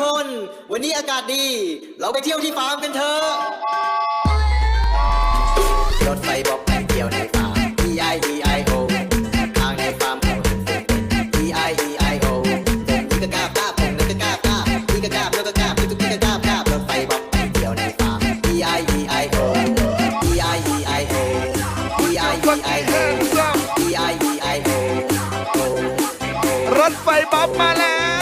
คน วันนี้อากาศดี เราไปเที่ยวที่ฟาร์มกันเถอะรถไฟบอกไปเดี่ยวในฟาร์ม E I E I O ทางในฟาร์มของผม E I E I O นี่ก็กล้ากล้าผมนั่นก็กล้ากล้านี่ก็กล้านั่นก็กล้าทุกที่ก็กล้ากล้ารถไฟบอกไปเดี่ยวในฟาร์ม E I E I O E I E I O E I E I O E I E I O รถไฟบ๊อบมาแล้ว